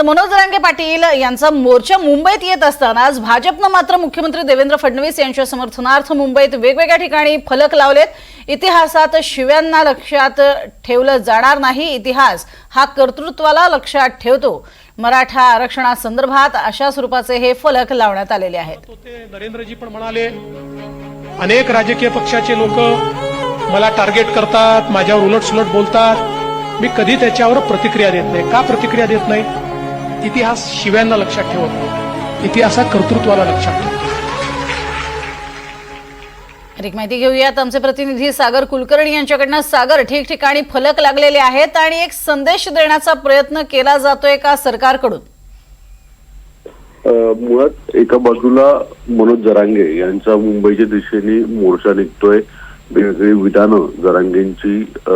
तर मनोज रांगे पाटील यांचा मोर्चा मुंबईत येत असताना आज भाजपनं मात्र मुख्यमंत्री देवेंद्र फडणवीस यांच्या समर्थनार्थ मुंबईत वेगवेगळ्या ठिकाणी फलक लावलेत. इतिहासात शिव्यांना लक्षात ठेवलं जाणार नाही. इतिहास हा कर्तृत्वाला लक्षात ठेवतो. मराठा आरक्षणासंदर्भात अशा स्वरूपाचे हे फलक लावण्यात आलेले आहेत. नरेंद्रजी पण म्हणाले अनेक राजकीय पक्षाचे लोक मला टार्गेट करतात माझ्यावर उलट सुलट बोलतात. मी कधी त्याच्यावर प्रतिक्रिया देत नाही. का प्रतिक्रिया देत नाही? इतिहास शिव्यांना लक्षात ठेवत नाही. इतिहास कर्तृत्वाला लक्षात ठेवतो अधिक माहिती घेऊयात. आमचे प्रतिनिधी सागर कुलकर्णी यांच्याकडनं सागर ठिकठिकाणी फलक लागलेले आहेत आणि एक संदेश देण्याचा प्रयत्न केला जातोय का सरकारकडून? अ, मुळात एका बाजूला मनोज जरांगे यांचा मुंबईच्या दिशेने मोर्चा निघतोय. वेगवेगळी विधानं जरांगेंची अ,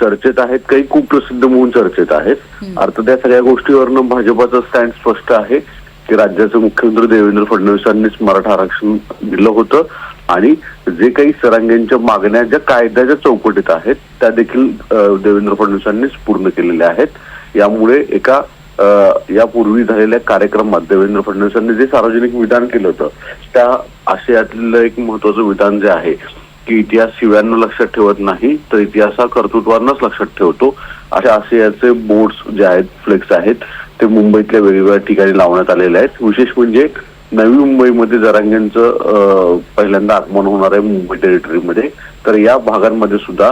चर्चेत आहेत काही खूप प्रसिद्ध म्हणून चर्चेत आहेत. अर्थात त्या सगळ्या गोष्टीवरनं भाजपाचं स्टँड स्पष्ट आहे की राज्याचे मुख्यमंत्री देवेंद्र फडणवीसांनीच मराठा आरक्षण दिलं होतं आणि जे काही सरांगेंच्या मागण्या ज्या कायद्याच्या चौकटीत आहेत त्या देखील देवेंद्र फडणवीसांनीच पूर्ण केलेल्या आहेत. यामुळे एका यापूर्वी झालेल्या कार्यक्रमात देवेंद्र फडणवीसांनी जे सार्वजनिक विधान केलं होतं त्या आशयातलं एक महत्वाचं विधान जे आहे की इतिहास शिव्यांना लक्षात ठेवत नाही तर इतिहास हा कर्तृत्वांनाच लक्षात ठेवतो. अशा आशयाचे बोर्ड्स जे आहेत फ्लेक्स आहेत ते मुंबईतल्या वेगवेगळ्या ठिकाणी लावण्यात आलेले आहेत. विशेष म्हणजे नवी मुंबईमध्ये जरांग्यांचं पहिल्यांदा आगमन होणार आहे मुंबई टेरिटरीमध्ये तर या भागांमध्ये सुद्धा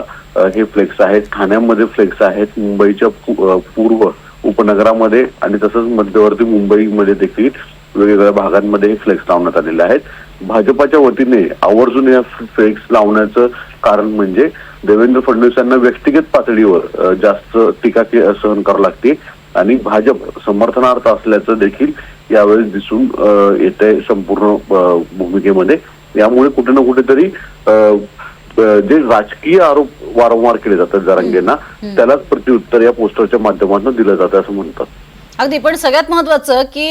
हे फ्लेक्स आहेत ठाण्यामध्ये फ्लेक्स आहेत मुंबईच्या पूर्व उपनगरामध्ये आणि तसंच मध्यवर्ती मुंबईमध्ये देखील वेगवेगळ्या भागांमध्ये फ्लेक्स लावण्यात आलेले आहेत. भाजपाच्या वतीने आवर्जून या फ्लेक्स लावण्याचं कारण म्हणजे देवेंद्र फडणवीस यांना व्यक्तिगत पातळीवर जास्त टीका सहन करावी लागते. आणि भाजप समर्थनार्थ असल्याचं देखील यावेळेस दिसून येत आहे संपूर्ण भूमिकेमध्ये. यामुळे कुठे ना कुठेतरी जे राजकीय आरोप वारंवार केले जातात जरांगेंना त्यालाच प्रत्युत्तर या पोस्टरच्या माध्यमातून दिलं जातं असं म्हणतात. अगदी पण सगळ्यात महत्वाचं की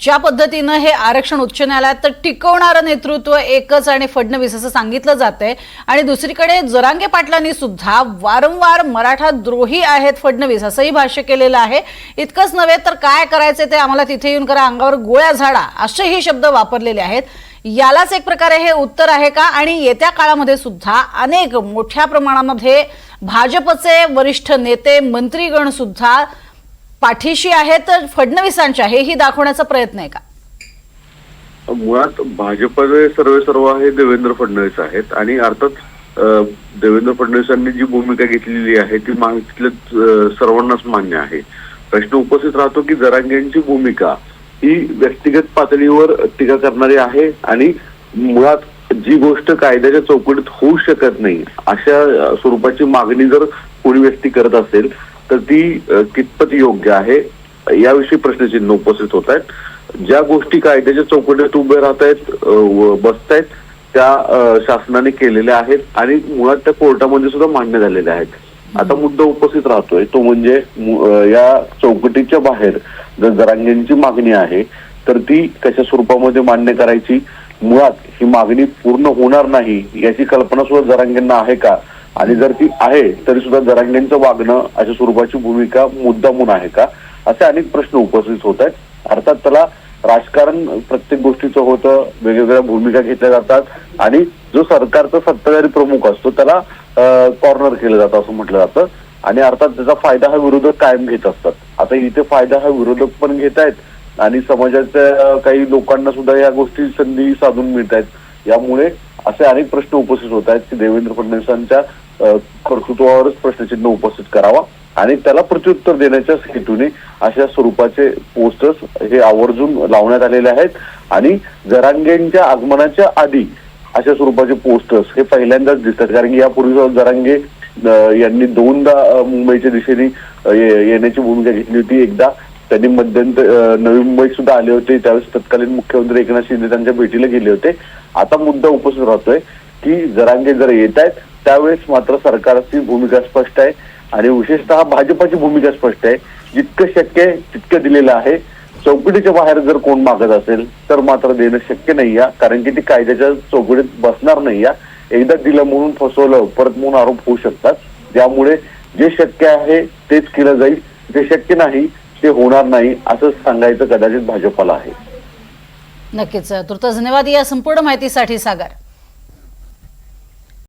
ज्या पद्धतीनं हे आरक्षण उच्च न्यायालयात तर टिकवणारं नेतृत्व एकच आणि फडणवीस असं सांगितलं जातंय. आणि दुसरीकडे जरांगे पाटलांनी सुद्धा वारंवार मराठा द्रोही आहेत फडणवीस असंही भाष्य केलेलं आहे. इतकंच नव्हे तर काय करायचं ते आम्हाला तिथे येऊन करा अंगावर गोळ्या झाडा असेही शब्द वापरलेले आहेत. यालाच एक प्रकारे हे उत्तर आहे का? आणि येत्या काळामध्ये सुद्धा अनेक मोठ्या प्रमाणामध्ये भाजपचे वरिष्ठ नेते मंत्रीगण सुद्धा पाठीशी आहेत फडणवीसांच्या हेही दाखवण्याचा प्रयत्न आहे का? मुळात भाजपचे सर्वे सर्व आहे देवेंद्र फडणवीस आहेत. आणि अर्थात देवेंद्र फडणवीसांनी जी भूमिका घेतलेली आहे ती माहितीतल्या सर्वांनाच मान्य आहे. प्रश्न उपस्थित राहतो की जरांगेंची भूमिका ही व्यक्तिगत पातळीवर टीका करणारी आहे आणि मुळात जी गोष्ट कायद्याच्या चौकटीत होऊ शकत नाही अशा स्वरूपाची मागणी जर कोणी व्यक्ती करत असेल तर ती कितपत योग्य आहे याविषयी प्रश्नचिन्ह उपस्थित होत आहेत. ज्या गोष्टी कायद्याच्या चौकटीत उभे राहत आहेत बसतायत त्या शासनाने केलेल्या आहेत आणि मुळात त्या कोर्टामध्ये सुद्धा मान्य झालेल्या आहेत. आता मुद्दा उपस्थित राहतोय तो म्हणजे मु- या चौकटीच्या बाहेर जर जरांगेंची मागणी आहे तर ती कशा स्वरूपामध्ये मान्य करायची? मुळात ही मागणी पूर्ण होणार नाही याची कल्पना सुद्धा जरांगेंना आहे का? आणि जर ती आहे तरी सुद्धा जरांगेंचं वागणं अशा स्वरूपाची भूमिका मुद्दामून आहे का? असे अनेक प्रश्न उपस्थित होत आहेत. अर्थात त्याला राजकारण प्रत्येक गोष्टीचं होतं वेगवेगळ्या भूमिका घेतल्या जातात आणि जो सरकारचा सत्ताधारी प्रमुख असतो त्याला कॉर्नर केलं जातं असं म्हटलं जातं. आणि अर्थात त्याचा फायदा हा विरोधक कायम घेत असतात. आता इथे फायदा हा विरोधक पण घेत आहेत आणि समाजाच्या काही लोकांना सुद्धा या गोष्टी संधी साधून मिळत आहेत. यामुळे असे अनेक प्रश्न उपस्थित होत आहेत की देवेंद्र फडणवीसांच्या कर्तृत्वावरच प्रश्नचिन्ह उपस्थित करावा आणि त्याला प्रत्युत्तर देण्याच्या हेतूने अशा स्वरूपाचे पोस्टर्स हे आवर्जून लावण्यात आलेले आहेत. आणि जरांगेंच्या आगमनाच्या आधी अशा स्वरूपाचे पोस्टर्स हे पहिल्यांदाच दिसतात. कारण की यापूर्वी जरांगे यांनी दोनदा मुंबईच्या दिशेने ये- येण्याची भूमिका घेतली होती. एकदा त्यांनी मध्यंतर नवी मुंबईत सुद्धा आले होते. त्यावेळेस तत्कालीन मुख्यमंत्री एकनाथ शिंदे त्यांच्या भेटीला गेले होते. आता मुद्दा उपस्थित राहतोय की जरांगे जर येत आहेत त्यावेळेस मात्र सरकारची भूमिका स्पष्ट आहे आणि विशेषतः भाजपाची भूमिका स्पष्ट आहे. जितकं शक्य आहे तितकं दिलेलं आहे. चौकटीच्या बाहेर जर कोण मागत असेल तर मात्र देणं शक्य नाही या कारण की ती कायद्याच्या चौकटीत बसणार नाही या एकदा दिलं म्हणून फसवलं परत म्हणून आरोप होऊ शकतात. त्यामुळे जे शक्य आहे तेच केलं जाईल. जे शक्य नाही ते होणार नाही असं सांगायचं कदाचित भाजपाला आहे. नक्कीच. तुर्त धन्यवाद या संपूर्ण माहितीसाठी सागर.